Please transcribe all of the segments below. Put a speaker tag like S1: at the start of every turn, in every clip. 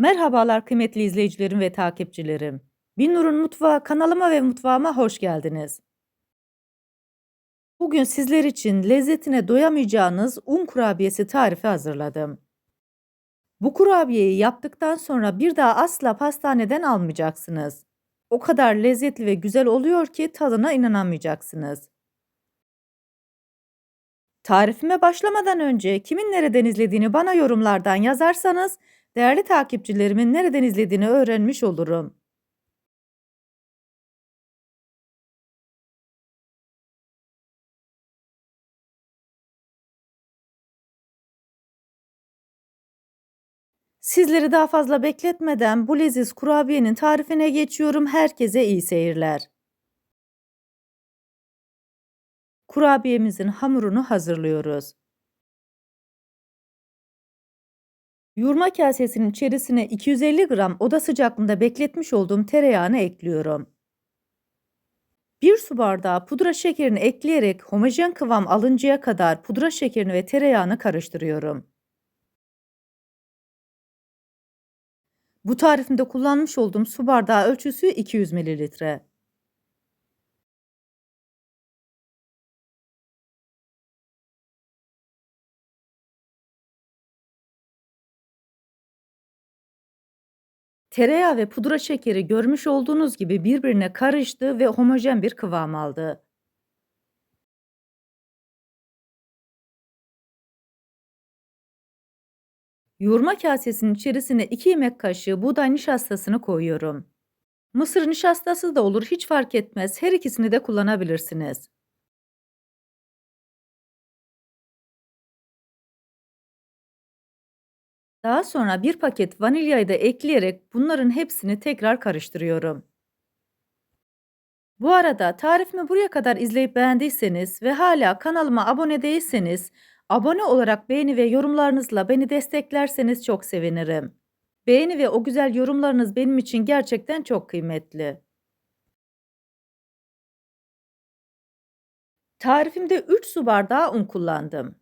S1: Merhabalar kıymetli izleyicilerim ve takipçilerim. Binnur'un Mutfağı kanalıma ve mutfağıma hoş geldiniz. Bugün sizler için lezzetine doyamayacağınız un kurabiyesi tarifi hazırladım. Bu kurabiyeyi yaptıktan sonra bir daha asla pastaneden almayacaksınız. O kadar lezzetli ve güzel oluyor ki tadına inanamayacaksınız. Tarifime başlamadan önce kimin nereden izlediğini bana yorumlardan yazarsanız değerli takipçilerimin nereden izlediğini öğrenmiş olurum. Sizleri daha fazla bekletmeden bu leziz kurabiyenin tarifine geçiyorum. Herkese iyi seyirler. Kurabiyemizin hamurunu hazırlıyoruz. Yoğurma kasesinin içerisine 250 gram oda sıcaklığında bekletmiş olduğum tereyağını ekliyorum. 1 su bardağı pudra şekerini ekleyerek homojen kıvam alıncaya kadar pudra şekerini ve tereyağını karıştırıyorum. Bu tarifimde kullanmış olduğum su bardağı ölçüsü 200 mililitre. Tereyağı ve pudra şekeri görmüş olduğunuz gibi birbirine karıştı ve homojen bir kıvam aldı. Yoğurma kasesinin içerisine 2 yemek kaşığı buğday nişastasını koyuyorum. Mısır nişastası da olur hiç fark etmez. Her ikisini de kullanabilirsiniz. Daha sonra bir paket vanilyayı da ekleyerek bunların hepsini tekrar karıştırıyorum. Bu arada tarifimi buraya kadar izleyip beğendiyseniz ve hala kanalıma abone değilseniz abone olarak beğeni ve yorumlarınızla beni desteklerseniz çok sevinirim. Beğeni ve o güzel yorumlarınız benim için gerçekten çok kıymetli. Tarifimde 3 su bardağı un kullandım.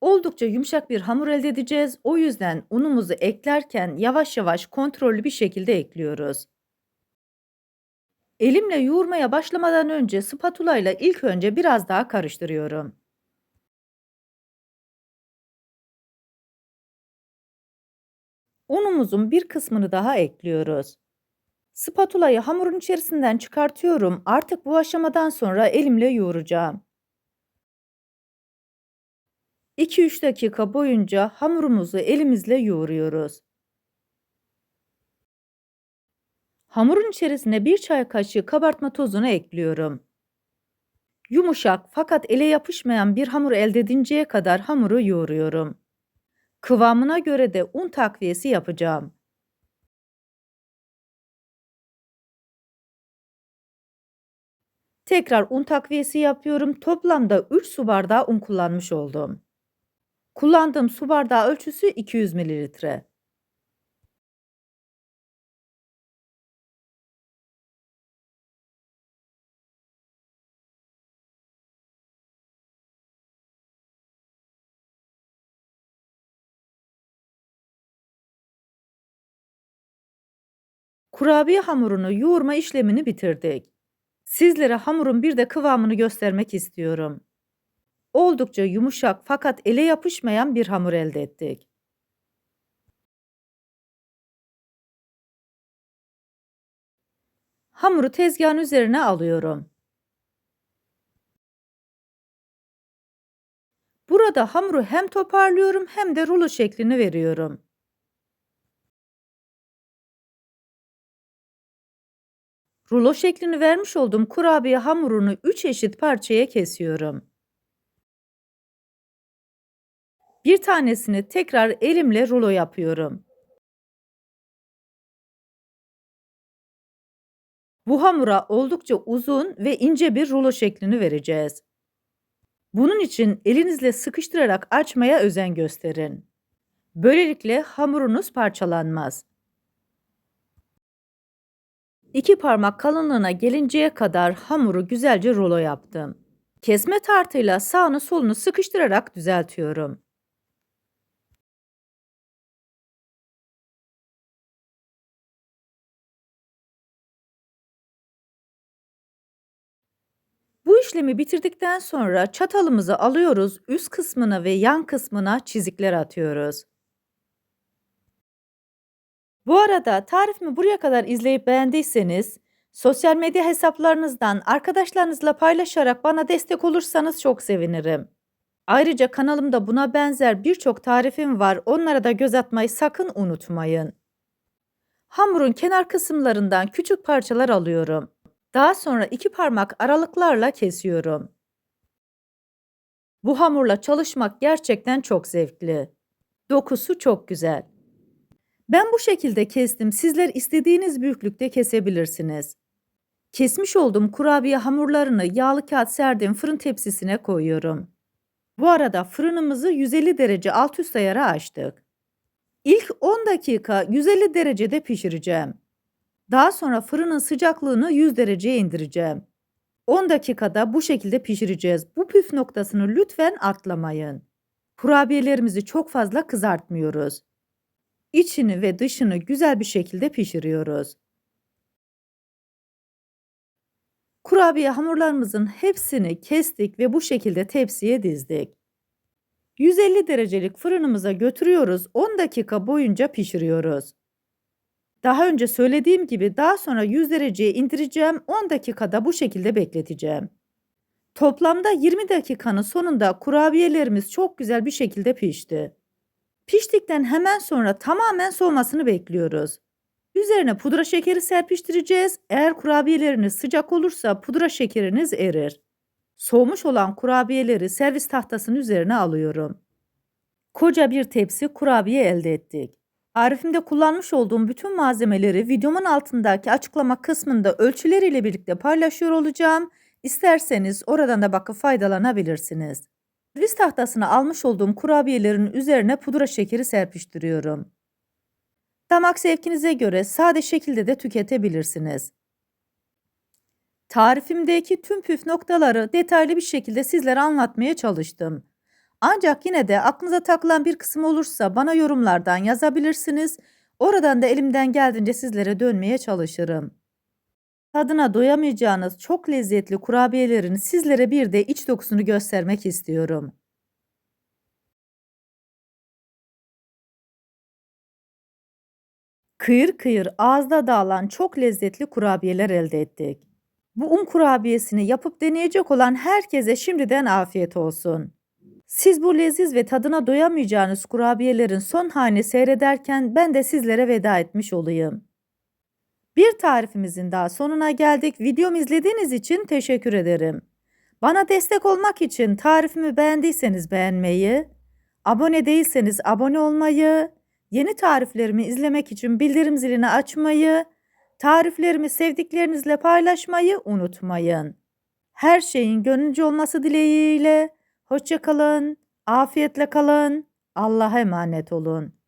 S1: Oldukça yumuşak bir hamur elde edeceğiz. O yüzden unumuzu eklerken yavaş yavaş kontrollü bir şekilde ekliyoruz. Elimle yoğurmaya başlamadan önce spatula ile ilk önce biraz daha karıştırıyorum. Unumuzun bir kısmını daha ekliyoruz. Spatulayı hamurun içerisinden çıkartıyorum. Artık bu aşamadan sonra elimle yoğuracağım. 2-3 dakika boyunca hamurumuzu elimizle yoğuruyoruz. Hamurun içerisine 1 çay kaşığı kabartma tozunu ekliyorum. Yumuşak fakat ele yapışmayan bir hamur elde edinceye kadar hamuru yoğuruyorum. Kıvamına göre de un takviyesi yapacağım. Tekrar un takviyesi yapıyorum. Toplamda 3 su bardağı un kullanmış oldum. Kullandığım su bardağı ölçüsü 200 mililitre. Kurabiye hamurunu yoğurma işlemini bitirdik. Sizlere hamurun bir de kıvamını göstermek istiyorum. Oldukça yumuşak fakat ele yapışmayan bir hamur elde ettik. Hamuru tezgahın üzerine alıyorum. Burada hamuru hem toparlıyorum hem de rulo şeklini veriyorum. Rulo şeklini vermiş olduğum kurabiye hamurunu 3 eşit parçaya kesiyorum. Bir tanesini tekrar elimle rulo yapıyorum. Bu hamura oldukça uzun ve ince bir rulo şeklini vereceğiz. Bunun için elinizle sıkıştırarak açmaya özen gösterin. Böylelikle hamurunuz parçalanmaz. İki parmak kalınlığına gelinceye kadar hamuru güzelce rulo yaptım. Kesme tartıyla sağını solunu sıkıştırarak düzeltiyorum. İşlemi bitirdikten sonra çatalımızı alıyoruz, üst kısmına ve yan kısmına çizikler atıyoruz. Bu arada tarifimi buraya kadar izleyip beğendiyseniz sosyal medya hesaplarınızdan arkadaşlarınızla paylaşarak bana destek olursanız çok sevinirim. Ayrıca kanalımda buna benzer birçok tarifim var. Onlara da göz atmayı sakın unutmayın. Hamurun kenar kısımlarından küçük parçalar alıyorum. Daha sonra iki parmak aralıklarla kesiyorum. Bu hamurla çalışmak gerçekten çok zevkli. Dokusu çok güzel. Ben bu şekilde kestim. Sizler istediğiniz büyüklükte kesebilirsiniz. Kesmiş olduğum kurabiye hamurlarını yağlı kağıt serdiğim fırın tepsisine koyuyorum. Bu arada fırınımızı 150 derece alt üst ayara açtık. İlk 10 dakika 150 derecede pişireceğim. Daha sonra fırının sıcaklığını 100 dereceye indireceğim. 10 dakikada bu şekilde pişireceğiz. Bu püf noktasını lütfen atlamayın. Kurabiyelerimizi çok fazla kızartmıyoruz. İçini ve dışını güzel bir şekilde pişiriyoruz. Kurabiye hamurlarımızın hepsini kestik ve bu şekilde tepsiye dizdik. 150 derecelik fırınımıza götürüyoruz. 10 dakika boyunca pişiriyoruz. Daha önce söylediğim gibi daha sonra 100 dereceye indireceğim. 10 dakikada bu şekilde bekleteceğim. Toplamda 20 dakikanın sonunda kurabiyelerimiz çok güzel bir şekilde pişti. Piştikten hemen sonra tamamen soğumasını bekliyoruz. Üzerine pudra şekeri serpiştireceğiz. Eğer kurabiyeleriniz sıcak olursa pudra şekeriniz erir. Soğumuş olan kurabiyeleri servis tahtasının üzerine alıyorum. Koca bir tepsi kurabiye elde ettik. Tarifimde kullanmış olduğum bütün malzemeleri videomun altındaki açıklama kısmında ölçüleriyle birlikte paylaşıyor olacağım. İsterseniz oradan da bakıp faydalanabilirsiniz. Servis tahtasına almış olduğum kurabiyelerin üzerine pudra şekeri serpiştiriyorum. Damak zevkinize göre sade şekilde de tüketebilirsiniz. Tarifimdeki tüm püf noktaları detaylı bir şekilde sizlere anlatmaya çalıştım. Ancak yine de aklınıza takılan bir kısım olursa bana yorumlardan yazabilirsiniz. Oradan da elimden geldiğince sizlere dönmeye çalışırım. Tadına doyamayacağınız çok lezzetli kurabiyelerin sizlere bir de iç dokusunu göstermek istiyorum. Kıyır kıyır ağızda dağılan çok lezzetli kurabiyeler elde ettik. Bu un kurabiyesini yapıp deneyecek olan herkese şimdiden afiyet olsun. Siz bu leziz ve tadına doyamayacağınız kurabiyelerin son halini seyrederken ben de sizlere veda etmiş olayım. Bir tarifimizin daha sonuna geldik. Videomu izlediğiniz için teşekkür ederim. Bana destek olmak için tarifimi beğendiyseniz beğenmeyi, abone değilseniz abone olmayı, yeni tariflerimi izlemek için bildirim zilini açmayı, tariflerimi sevdiklerinizle paylaşmayı unutmayın. Her şeyin gönlünce olması dileğiyle, hoşça kalın, afiyetle kalın, Allah'a emanet olun.